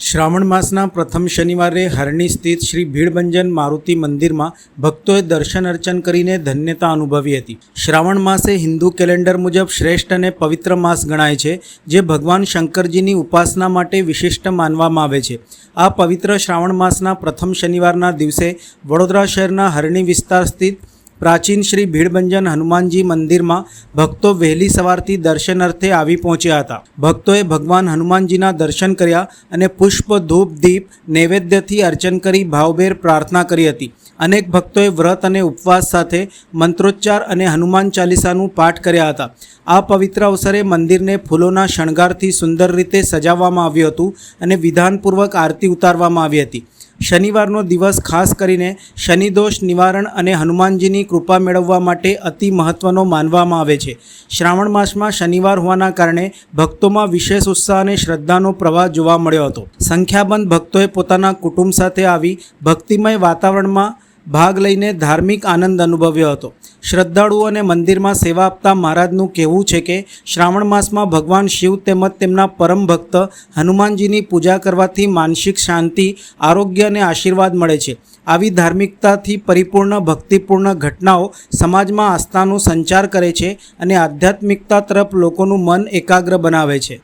શ્રાવણ માસના પ્રથમ શનિવારે હરણી સ્થિત શ્રી ભીડભંજન મારુતિ મંદિરમાં ભક્તોએ દર્શન અર્ચન કરીને ધન્યતા અનુભવી હતી. શ્રાવણ માસે હિન્દુ કેલેન્ડર મુજબ શ્રેષ્ઠ અને પવિત્ર માસ ગણાય છે, જે ભગવાન શંકરજીની ઉપાસના માટે વિશિષ્ટ માનવામાં આવે છે. આ પવિત્ર શ્રાવણ માસના પ્રથમ શનિવારના દિવસે વડોદરા શહેરના હરણી વિસ્તાર સ્થિત પ્રાચીન શ્રી ભીડભંજન હનુમાનજી મંદિરમાં ભક્તો વહેલી સવારથી દર્શનાર્થે આવી પહોંચ્યા હતા. ભક્તોએ ભગવાન હનુમાનજીના દર્શન કર્યા અને પુષ્પ, ધૂપ, દીપ, નૈવેદ્યથી અર્ચન કરી ભાવભેર પ્રાર્થના કરી હતી. અનેક ભક્તોએ વ્રત અને ઉપવાસ સાથે મંત્રોચ્ચાર અને હનુમાન ચાલીસાનું પાઠ કર્યા હતા. આ પવિત્ર અવસરે મંદિરને ફૂલોના શણગારથી સુંદર રીતે સજાવવામાં આવ્યું હતું અને વિધાનપૂર્વક આરતી ઉતારવામાં આવી હતી. શનિવારનો દિવસ ખાસ કરીને શનિદોષ, નિવારણ અને હનુમાનજીની કૃપા મેળવવા માટે અતિ મહત્ત્વનો માનવામાં આવે છે. શ્રાવણ માસમાં શનિવાર હોવાના કારણે ભક્તોમાં વિશેષ ઉત્સાહ અને શ્રદ્ધાનો પ્રવાહ જોવા મળ્યો હતો. સંખ્યાબંધ ભક્તોએ પોતાના કુટુંબ સાથે આવી ભક્તિમય વાતાવરણમાં ભાગ લઈને ધાર્મિક આનંદ અનુભવ્યો હતો. શ્રદ્ધાળુઓ અને મંદિરમાં સેવા આપતા મહારાજનું કહેવું છે કે શ્રાવણ માસમાં ભગવાન શિવ તેમજ તેમના પરમ ભક્ત હનુમાનજીની પૂજા કરવાથી માનસિક શાંતિ, આરોગ્ય અને આશીર્વાદ મળે છે. આવી ધાર્મિકતાથી પરિપૂર્ણ, ભક્તિપૂર્ણ ઘટનાઓ સમાજમાં આસ્થાનો સંચાર કરે છે અને આધ્યાત્મિકતા તરફ લોકોનું મન એકાગ્ર બનાવે છે.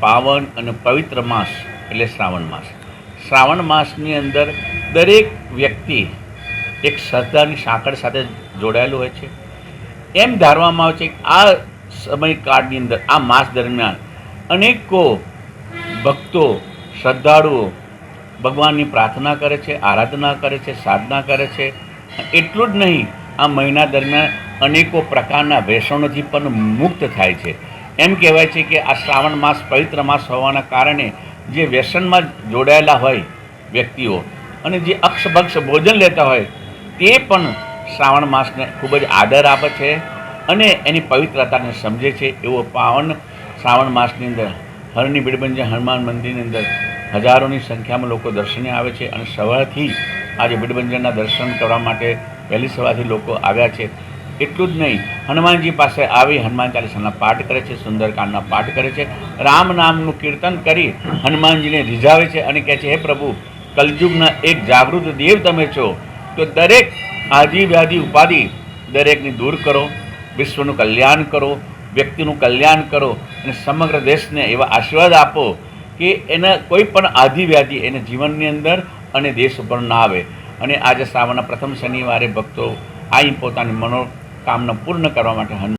પાવન અને પવિત્ર માસ એટલે શ્રાવણ માસ. શ્રાવણ માસની અંદર દરેક વ્યક્તિ એક સરદારની સાંકળ સાથે જોડાયેલું હોય છે. એમ ધારવામાં આવે છે કે આ સમયકાળની અંદર, આ માસ દરમિયાન અનેકો ભક્તો, શ્રદ્ધાળુઓ ભગવાનની પ્રાર્થના કરે છે, આરાધના કરે છે, સાધના કરે છે. એટલું જ નહીં, આ મહિના દરમિયાન અનેકો પ્રકારના વ્યસનોથી પણ મુક્ત થાય છે. એમ કહેવાય છે કે આ શ્રાવણ માસ પવિત્ર માસ હોવાના કારણે જે વ્યસનમાં જોડાયેલા હોય વ્યક્તિઓ અને જે અક્ષભક્ષ ભોજન લેતા હોય તે પણ શ્રાવણ માસને ખૂબ જ આદર આપે છે અને એની પવિત્રતાને સમજે છે એવો પાવન શ્રાવણ માસની અંદર હરની બિડબંજ હનુમાન મંદિરની અંદર હજારોની સંખ્યામાં લોકો દર્શને આવે છે અને સવારથી આજે બિડબંજરના દર્શન કરવા માટે વહેલી સવારથી લોકો આવ્યા છે. એટલું જ નહીં, હનુમાનજી પાસે આવી હનુમાન ચાલીસાના પાઠ કરે છે, સુંદરકાંડના પાઠ કરે છે, રામ નામનું કીર્તન કરી હનુમાનજીને રીઝાવે છે અને કહે છે, હે પ્રભુ, કલયુગના એક જાગૃત દેવ તમે છો તો દરેક આજી વ્યાધિ ઉપાધિ દરેકની દૂર કરો, વિશ્વનું કલ્યાણ કરો, વ્યક્તિનું કલ્યાણ કરો અને સમગ્ર દેશને એવા આશીર્વાદ આપો કે એના કોઈ પણ આદિ વ્યાધિ એને જીવનની અંદર અને દેશ ઉપર ના આવે. અને આજે શ્રાવણના પ્રથમ શનિવારે ભક્તો અહીં પોતાની મનોકામના પૂર્ણ કરવા માટે